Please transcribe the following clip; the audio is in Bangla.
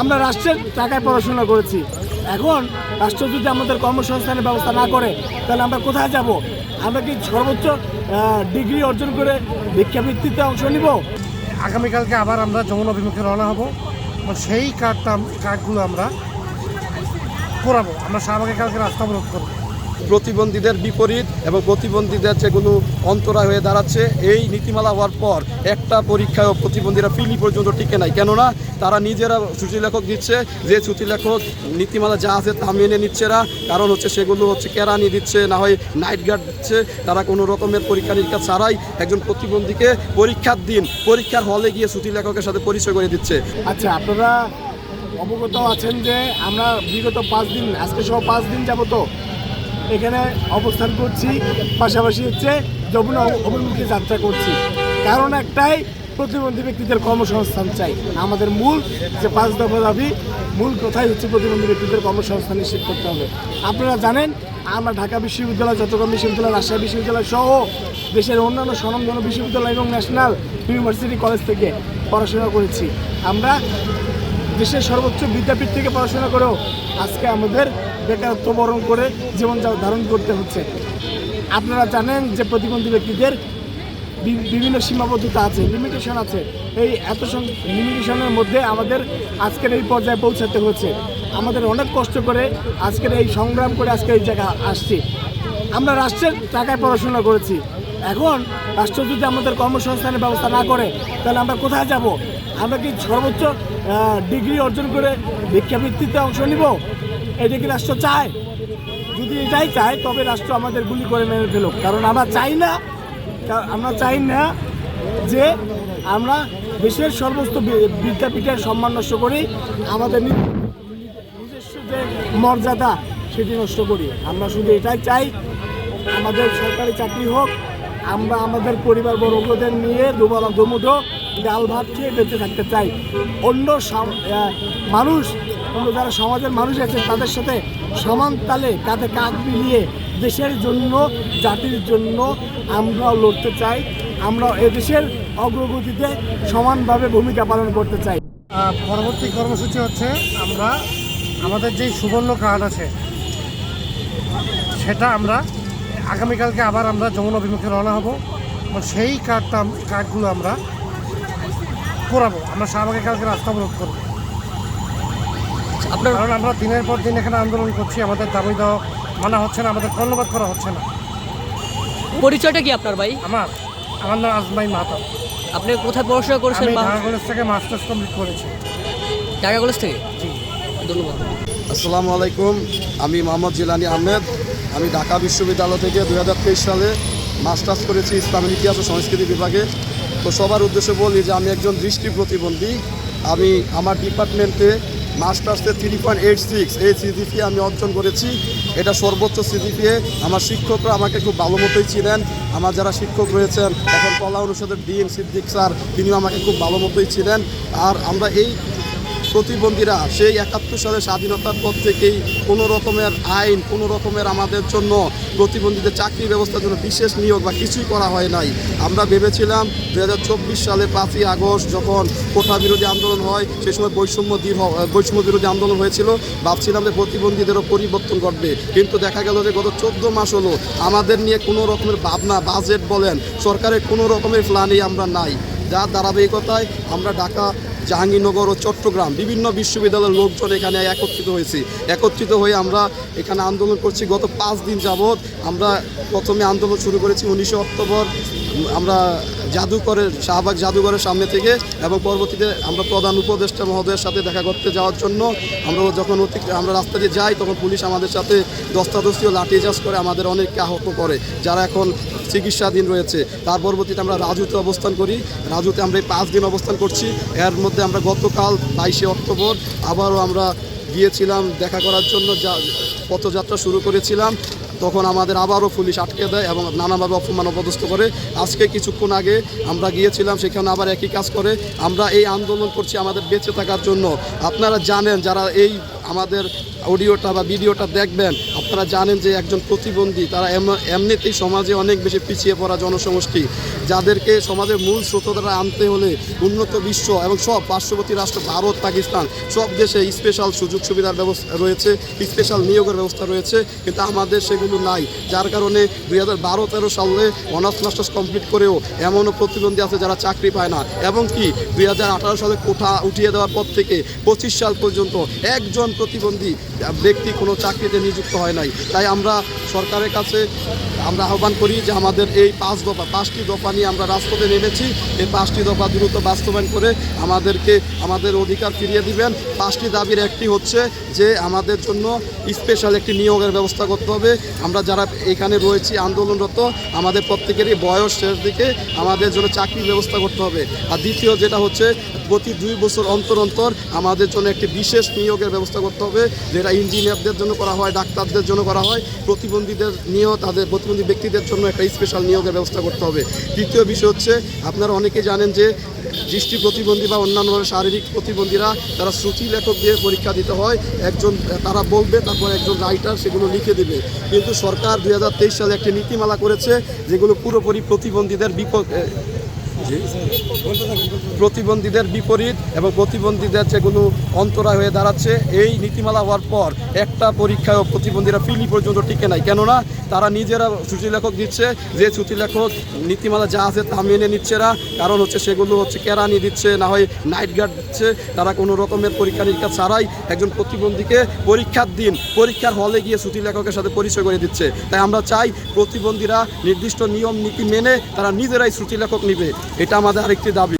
আমরা রাষ্ট্রের টাকায় পড়াশোনা করেছি। এখন রাষ্ট্র যদি আমাদের কর্মসংস্থানের ব্যবস্থা না করে, তাহলে আমরা কোথায় যাব? আমরা কি সর্বোচ্চ ডিগ্রি অর্জন করে ভিক্ষাবৃত্তিতে অংশ নিব? আগামীকালকে আবার আমরা যমুন অভিমুখে রওনা হব। সেই কার্ডটা কার্ডগুলো আমরা করাবো। আমরা শাহবাগে কালকে রাস্তা অবরোধ করব। প্রতিবন্ধীদের বিপরীত এবং প্রতিবন্ধীদের যেগুলো অন্তরায় হয়ে দাঁড়াচ্ছে, এই নীতিমালা হওয়ার পর একটা পরীক্ষায় প্রতিবন্ধীরা ফিলি পর্যন্ত টিকে নাই। কেননা তারা নিজেরা শ্রুতি লেখক দিচ্ছে, যে শ্রুতি লেখক নীতিমালা যা আছে তা মেনে নিচ্ছে না। কারণ হচ্ছে সেগুলো হচ্ছে কেরানি দিচ্ছে, না হয় নাইট গার্ড দিচ্ছে। তারা কোনো রকমের পরীক্ষা নিরীক্ষা ছাড়াই একজন প্রতিবন্ধীকে পরীক্ষার দিন, পরীক্ষার হলে গিয়ে শ্রুতি লেখকের সাথে পরিচয় করে দিচ্ছে। আচ্ছা আপনারা অবগত আছেন যে আমরা বিগত পাঁচ দিন, আজকে সহ পাঁচ দিন যাব তো এখানে অবস্থান করছি। পাশাপাশি হচ্ছে যমুনা অভিমুখে যাত্রা করছি। কারণ একটাই, প্রতিবন্ধী ব্যক্তিদের কর্মসংস্থান চাই। আমাদের মূল যে পাঁচ দফা দাবি, মূল কথাই হচ্ছে প্রতিবন্ধী ব্যক্তিদের কর্মসংস্থান নিশ্চিত করতে হবে। আপনারা জানেন, আমরা ঢাকা বিশ্ববিদ্যালয়, চট্টগ্রাম বিশ্ববিদ্যালয়, রাজশাহী বিশ্ববিদ্যালয় সহ দেশের অন্যান্য স্বনামধন্য বিশ্ববিদ্যালয় এবং ন্যাশনাল ইউনিভার্সিটি কলেজ থেকে পড়াশোনা করেছি। আমরা দেশের সর্বোচ্চ বিদ্যাপীঠ থেকে পড়াশোনা করেও আজকে আমাদের বেকারত্ব বরণ করে জীবন ধারণ করতে হচ্ছে। আপনারা জানেন যে প্রতিবন্ধী ব্যক্তিদের বিভিন্ন সীমাবদ্ধতা আছে লিমিটেশন আছে। এই এত লিমিটেশনের মধ্যে আমাদের আজকের এই পর্যায়ে পৌঁছাতে হচ্ছে। আমাদের অনেক কষ্ট করে আজকের এই সংগ্রাম করে আজকে এই জায়গা আসছি। আমরা রাষ্ট্রের টাকায় পড়াশোনা করেছি। এখন রাষ্ট্র যদি আমাদের কর্মসংস্থানের ব্যবস্থা না করে, তাহলে আমরা কোথায় যাব? আমরা কি সর্বোচ্চ ডিগ্রি অর্জন করে ভিক্ষাবৃত্তিতে অংশ নিব? এটা কি রাষ্ট্র চায়? যদি এটাই চায়, তবে রাষ্ট্র আমাদের গুলি করে মেরে ফেলুক। কারণ আমরা চাই না আমরা চাই না যে আমরা দেশের বি- বিদ্যাপীঠের সম্মান নষ্ট করি, আমাদের নিজস্ব যে মর্যাদা, সেটি নষ্ট করি। আমরা শুধু এটাই চাই, আমাদের সরকারি চাকরি হোক, আমরা আমাদের পরিবার বর্গদের নিয়ে দুবেলা দুমুঠো ডাল ভাত খেয়ে বেঁচে থাকতে চাই। অন্য মানুষ, অন্য যারা সমাজের মানুষ আছে, তাদের সাথে সমান তালে কাঁধে কাঁধ মিলিয়ে দেশের জন্য, জাতির জন্য আমরাও লড়তে চাই। আমরা এদেশের অগ্রগতিতে সমানভাবে ভূমিকা পালন করতে চাই। পরবর্তী কর্মসূচি হচ্ছে আমরা আমাদের যেই সুবর্ণ কার্ড আছে, সেটা আমরা আগামীকালকে আবার আমরা যমুনা অভিমুখে রওনা হব। সেই কার্ডটা কার্ডগুলো আমরা করাবো আমরা শাহবাগে কালকে রাস্তা অবরোধ করব। আপনার কারণ আমরা দিনের পর দিন এখানে আন্দোলন করছি আমাদের দাবি দেওয়া মানা হচ্ছে না আমাদের কর্ণপাত করা হচ্ছে না। পরিচয়টা কি আপনার ভাই? আমার আমার নাম আজমাই মাহাতো আপনি কোথায় পড়াশোনা করেছেন আমি বা ঢাকা কলেজ থেকে মাস্টার্স কমপ্লিট করেছি। ঢাকা কলেজ থেকে? জি। ধন্যবাদ। আসসালামু আলাইকুম আমি মোহাম্মদ জিলানি আহমেদ। আমি ঢাকা বিশ্ববিদ্যালয় থেকে দু হাজার তেইশ সালে মাস্টার্স করেছি ইসলামের ইতিহাস ও সংস্কৃতি বিভাগে। তো সবার উদ্দেশ্যে বলি যে আমি একজন দৃষ্টি প্রতিবন্ধী। আমি আমার ডিপার্টমেন্টে মাস্টার্সে থ্রি পয়েন্ট এইট সিক্স এই সিজিপি আমি অর্জন করেছি। এটা সর্বোচ্চ সিজিপিএ আমার শিক্ষকরা আমাকে খুব ভালো মতোই ছিলেন আমার যারা শিক্ষক রয়েছেন, এখন কলা অনুষদের ডিএম সিদ্দিক স্যার, তিনিও আমাকে খুব ভালো মতোই ছিলেন আর আমরা এই প্রতিবন্ধীরা সেই একাত্তর সালে স্বাধীনতার পর থেকেই কোনো রকমের আইন, কোনো রকমের আমাদের জন্য প্রতিবন্ধীদের চাকরি ব্যবস্থার জন্য বিশেষ নিয়োগ বা কিছুই করা হয় নাই। আমরা ভেবেছিলাম দু হাজার চব্বিশ সালে পাঁচই আগস্ট যখন কোঠা বিরোধী আন্দোলন হয় সেই সময় বৈষম্য বৈষম্য বিরোধী আন্দোলন হয়েছিল। ভাবছিলাম যে প্রতিবন্ধীদেরও পরিবর্তন ঘটবে। কিন্তু দেখা গেল যে গত চোদ্দ মাস হলো আমাদের নিয়ে কোনো রকমের ভাবনা বাজেট বলেন, সরকারের কোনো রকমের প্ল্যানই আমরা নাই। যার ধারাবাহিকতায় আমরা ঢাকা জাহাঙ্গীরনগর ও চট্টগ্রাম বিভিন্ন বিশ্ববিদ্যালয়ের লোকজন এখানে একত্রিত হয়েছি। একত্রিত হয়ে আমরা এখানে আন্দোলন করছি। গত পাঁচ দিন যাবৎ আমরা প্রথমে আন্দোলন শুরু করেছি উনিশে অক্টোবর। আমরা জাদুঘরের শাহবাগ জাদুঘরের সামনে থেকে এবং পরবর্তীতে আমরা প্রধান উপদেষ্টা মহোদয়ের সাথে দেখা করতে যাওয়ার জন্য আমরা যখন অতি, আমরা রাস্তা দিয়ে যাই তখন পুলিশ আমাদের সাথে দস্তাদস্তি ও লাঠিচার্জ করে আমাদের অনেককে আহত করে। যারা এখন চিকিৎসাধীন রয়েছে। তার পরবর্তীতে আমরা রাজুতে অবস্থান করি। রাজুতে আমরা এই পাঁচ দিন অবস্থান করছি। এর মধ্যে আমরা গতকাল বাইশে অক্টোবর আবারও আমরা গিয়েছিলাম দেখা করার জন্য যা পথযাত্রা শুরু করেছিলাম। তখন আমাদের আবারও পুলিশ আটকে দেয় এবং নানাভাবে অপমান অপদস্থ করে। আজকে কিছুক্ষণ আগে আমরা গিয়েছিলাম, সেখানে আবার একই কাজ করে। আমরা এই আন্দোলন করছি আমাদের বেঁচে থাকার জন্য। আপনারা জানেন যারা এই আমাদের অডিওটা বা ভিডিওটা দেখবেন। আপনারা জানেন যে একজন প্রতিবন্ধী, তারা এম- এমনিতেই সমাজে অনেক বেশি পিছিয়ে পড়া জনসমষ্টি। যাদেরকে সমাজের মূল স্রোতধারা আনতে হলে উন্নত বিশ্ব এবং সব পার্শ্ববর্তী রাষ্ট্র, ভারত, পাকিস্তান, সব দেশে স্পেশাল সুযোগ সুবিধার ব্যবস্থা রয়েছে, স্পেশাল নিয়োগের ব্যবস্থা রয়েছে, কিন্তু আমাদের সেগুলো নাই। যার কারণে দুই হাজার বারো, তেরো সালে অনার্স মাস্টার্স কমপ্লিট করেও এমনও প্রতিবন্ধী আছে যারা চাকরি পায় না। এবং কি, দুই হাজার আঠারো সালে কোঠা উঠিয়ে দেওয়ার পর থেকে পঁচিশ সাল পর্যন্ত একজন প্রতিবন্ধী ব্যক্তি কোনো চাকরিতে নিযুক্ত হয় নাই। তাই আমরা সরকারের কাছে আমরা আহ্বান করি যে আমাদের এই পাঁচ দফা, পাঁচটি দফা নিয়ে আমরা রাজপথে নেমেছি। এই পাঁচটি দফা দ্রুত বাস্তবায়ন করে আমাদেরকে, আমাদের অধিকার ফিরিয়ে দিবেন। পাঁচটি দাবির একটি হচ্ছে যে আমাদের জন্য স্পেশাল একটি নিয়োগের ব্যবস্থা করতে হবে। আমরা যারা এখানে রয়েছি আন্দোলনরত, আমাদের প্রত্যেকেরই বয়স শেষ দিকে আমাদের জন্য চাকরির ব্যবস্থা করতে হবে। আর দ্বিতীয় যেটা হচ্ছে, প্রতি দুই বছর অন্তর অন্তর আমাদের জন্য একটি বিশেষ নিয়োগের ব্যবস্থা করতে হবে। যেটা ইঞ্জিনিয়ারদের জন্য করা হয়, ডাক্তারদের জন্য করা হয়, প্রতিবন্ধীদের নিয়েও তাদের, প্রতিবন্ধী ব্যক্তিদের জন্য একটা স্পেশাল নিয়োগের ব্যবস্থা করতে হবে। তৃতীয় বিষয় হচ্ছে, আপনারা অনেকে জানেন যে দৃষ্টি প্রতিবন্ধী বা অন্যান্যভাবে শারীরিক প্রতিবন্ধীরা, তারা শ্রুতি লেখক দিয়ে পরীক্ষা দিতে হয়, একজন, তারা বলবে, তারপর একজন রাইটার সেগুলো লিখে দেবে। কিন্তু সরকার দু হাজার তেইশ সালে একটি নীতিমালা করেছে, যেগুলো পুরোপুরি প্রতিবন্ধীদের বিপক্ষে প্রতিবন্ধীদের বিপরীত এবং প্রতিবন্ধীদের যেগুলো অন্তরায় হয়ে দাঁড়াচ্ছে, এই নীতিমালা হওয়ার পর একটা পরীক্ষায়ও প্রতিবন্ধীরা ফিলি পর্যন্ত টিকে নাই। কেননা তারা নিজেরা শ্রুতি লেখক দিচ্ছে, যে শ্রুতি লেখক নীতিমালা যা আছে তা মেনে নিচ্ছে না। কারণ হচ্ছে সেগুলো হচ্ছে কেরানি দিচ্ছে, না হয় নাইট গার্ড দিচ্ছে। তারা কোনো রকমের পরীক্ষা নিরীক্ষা ছাড়াই একজন প্রতিবন্ধীকে পরীক্ষার দিন, পরীক্ষার হলে গিয়ে শ্রুতি লেখকের সাথে পরিচয় করে দিচ্ছে। তাই আমরা চাই প্রতিবন্ধীরা নির্দিষ্ট নিয়ম, নীতি মেনে তারা নিজেরাই শ্রুতি লেখক নিবে। এটা আমাদের আরেকটি দাবি।